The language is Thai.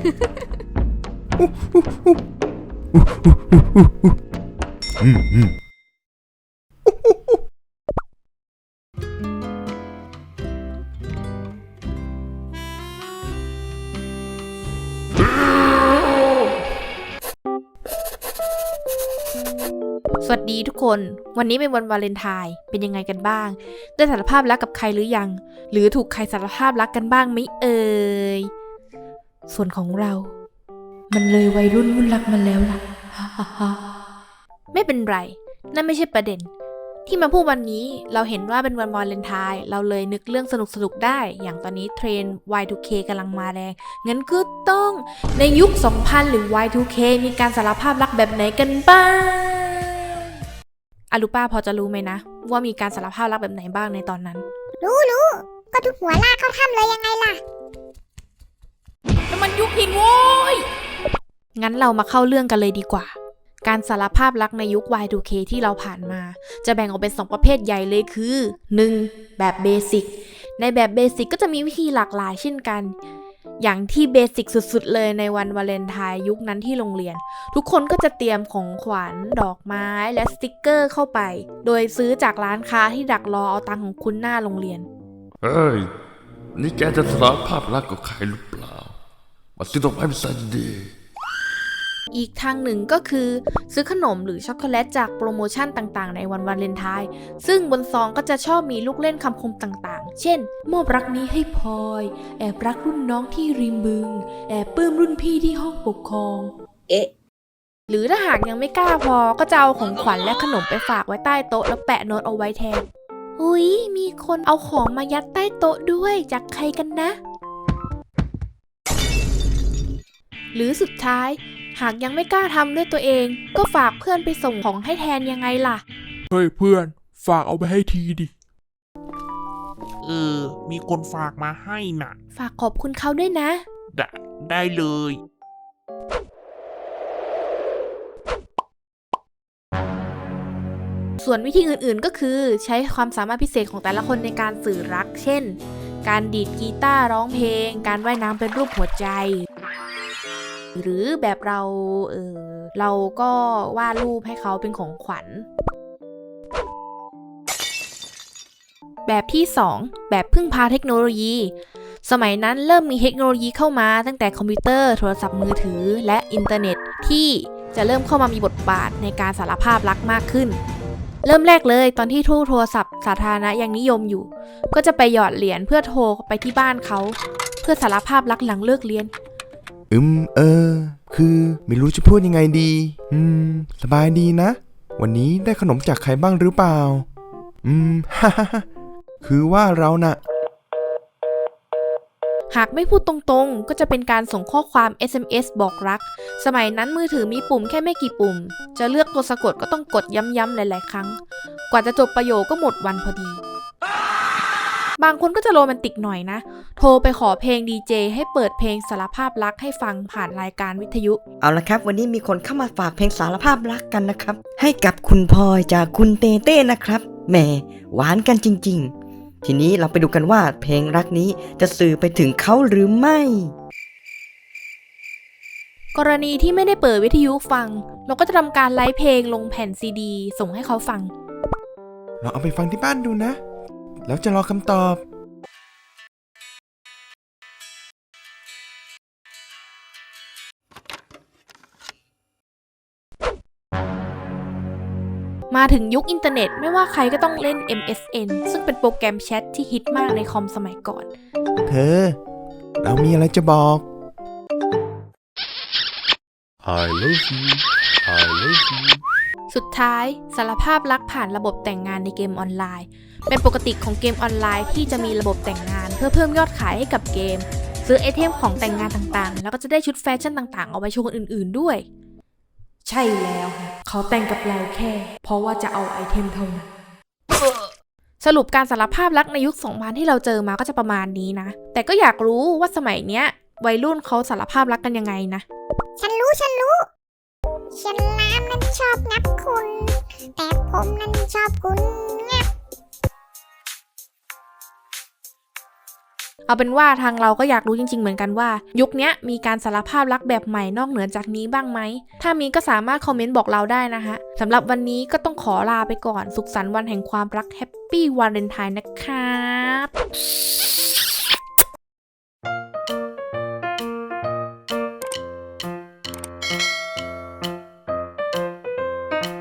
สวัสดีทุกคน วันนี้เป็นวันวาเลนไทน์เป็นยังไงกันบ้าง ได้สารภาพรักกับใครหรือยัง หรือถูกใครสารภาพรักกันบ้างไหมเอ่ย ส่วนของเรา มันเลยวัยรุ่นวุ่นรักมันแล้วล่ะฮ่าฮ่าฮ่าไม่เป็นไร นั่นไม่ใช่ประเด็น ที่มาพูดวันนี้เราเห็นว่าเป็นวันวาเลนไทน์เราเลยนึกเรื่องสนุกสนุกๆได้ อย่างตอนนี้เทรนด์ Y2K กำลังมาแรง งั้นก็ต้องในยุค 2000 หรือ Y2K มีการสารภาพรักแบบไหนกันบ้างอารุป้าพอจะรู้ไหมนะ ว่ามีการสารภาพรักแบบไหนบ้างในตอนนั้น รู้รู้ก็ทุกหัวลากเข้าถ้ำเลยยังไงล่ะ งั้นเรามาเข้าเรื่องกันเลยดีกว่า การสารภาพรักในยุค Y2K ที่เราผ่านมา จะแบ่งออกเป็น 2 ประเภทใหญ่เลยคือ 1. แบบเบสิกในแบบเบสิกก็จะมีวิธีหลากหลายเช่นกันอย่างที่เบสิกสุดๆ เลยในวันวาเลนไทน์ยุคนั้นที่โรงเรียน ทุกคนก็จะเตรียมของขวัญดอกไม้และสติกเกอร์เข้าไป โดยซื้อจากร้านค้าที่ดักรอเอาตังของคุณหน้าโรงเรียน เฮ้ย นี่แกจะสารภาพรักกับใครหรือเปล่า มาซื้อดอกไม้เป็นสันดี อีกทางหนึ่งก็คือ ซื้อขนมหรือช็อกโกแลตจากโปรโมชั่นต่างๆ ในวันวาเลนไทน์ซึ่งบนซองก็จะชอบมีลูกเล่นคำคมต่างๆ เช่น มอบรักนี้ให้พลอย แอบรักรุ่นน้องที่ริมบึง แอบปลื้มรุ่นพี่ที่ห้องปกครอง เอ๊ะหรือถ้าหากยังไม่กล้าพอก็จะเอาของขวัญและขนมไปฝากไว้ใต้โต๊ะแล้วแปะโน้ตเอาไว้แทน อุ๊ย มีคนเอาของมายัดใต้โต๊ะด้วยจากใครกันนะ หรือสุดท้าย หากยังไม่กล้าทำด้วยตัวเอง ก็ฝากเพื่อนไปส่งของให้แทนยังไงล่ะ เฮ้ยเพื่อน ฝากเอาไปให้ทีดิ เออ มีคนฝากมาให้น่ะ ฝากขอบคุณเขาด้วยนะ ไดได้เลย ส่วนวิธีอื่นๆก็คือใช้ความสามารถพิเศษของแต่ละคนในการสื่อรัก เช่น การดีดกีตาร์ร้องเพลง การว่ายน้ำเป็นรูปหัวใจ หรือแบบเราเออเราก็วาดรูปให้เขาเป็นของขวัญ แบบที่ 2 แบบพึ่งพาเทคโนโลยี สมัยนั้นเริ่มมีเทคโนโลยีเข้ามาตั้งแต่คอมพิวเตอร์โทรศัพท์มือถือและอินเทอร์เน็ตที่จะเริ่มเข้ามามีบทบาทในการสารภาพรักมากขึ้น เริ่มแรกเลยตอนที่ทู่โทรศัพท์สาธารณะยังนิยมอยู่ ก็จะไปหยอดเหรียญเพื่อโทรไปที่บ้านเขา เพื่อสารภาพรักหลังเลิกเรียน อืม เออ คือไม่รู้จะพูดยังไงดี อืม สบายดีนะ วันนี้ได้ขนมจากใครบ้างหรือเปล่า อืม ฮ่าฮ่าฮ่าคือว่าเราน่ะ หากไม่พูดตรงๆ ก็จะเป็นการส่งข้อความ SMS บอกรัก สมัยนั้นมือถือมีปุ่มแค่ไม่กี่ปุ่ม จะเลือกตัวสะกดก็ต้องกดย้ำๆหลายๆ ครั้ง กว่าจะจบประโยคก็หมดวันพอดี บางคนก็จะโรแมนติกหน่อยนะ โทรไปขอเพลงดีเจให้เปิดเพลงสารภาพรักให้ฟังผ่านรายการวิทยุ เอาละครับ วันนี้มีคนเข้ามาฝากเพลงสารภาพรักกันนะครับ ให้กับคุณพลอยจากคุณเต้เต้นะครับแหมหวานกันจริง ๆ ทีนี้เราไปดูกันว่าเพลงรักนี้จะสื่อไปถึงเขาหรือไม่กรณีที่ไม่ได้เปิดวิทยุฟัง เราก็จะทำการไลฟ์เพลงลงแผ่นซีดี ส่งให้เขาฟัง เราเอาไปฟังที่บ้านดูนะ แล้วจะรอคำตอบ มาถึงยุคอินเทอร์เน็ตไม่ว่าใครก็ต้องเล่น MSN ซึ่งเป็นโปรแกรมแชทที่ฮิตมากในคอมสมัยก่อน เธอ เรามีอะไรจะบอก I love you I love you สุดท้ายสารภาพรักผ่านระบบแต่งงานในเกมออนไลน์ เป็นปกติของเกมออนไลน์ที่จะมีระบบแต่งงาน เพื่อเพิ่มยอดขายให้กับเกม ซื้อไอเทมของแต่งงานต่างๆ แล้วก็จะได้ชุดแฟชั่นต่างๆ เอาไว้โชว์คนอื่นๆด้วย ใช่แล้ว เขาแต่งกับเราแค่ เพราะว่าจะเอาไอเทมเท่านั้นสรุปการสารภาพรักในยุค 2000 ที่เราเจอมาก็จะประมาณนี้นะ แต่ก็อยากรู้ว่าสมัยเนี้ย วัยรุ่นเขาสารภาพรักกันยังไงนะ ฉันรู้ฉันรู้ ฉลามนั้นชอบงับคุณ แต่ผมนั้นชอบคุณงับ เอาเป็นว่าทางเราก็อยากรู้จริง ๆ เหมือนกันว่า ยุคนี้มีการสารภาพรักแบบใหม่นอกเหนือจากนี้บ้างไหม ถ้ามีก็สามารถคอมเมนต์บอกเราได้นะฮะสำหรับวันนี้ก็ต้องขอลาไปก่อน สุขสันต์วันแห่งความรักแฮปปี้วาเลนไทน์นะครับ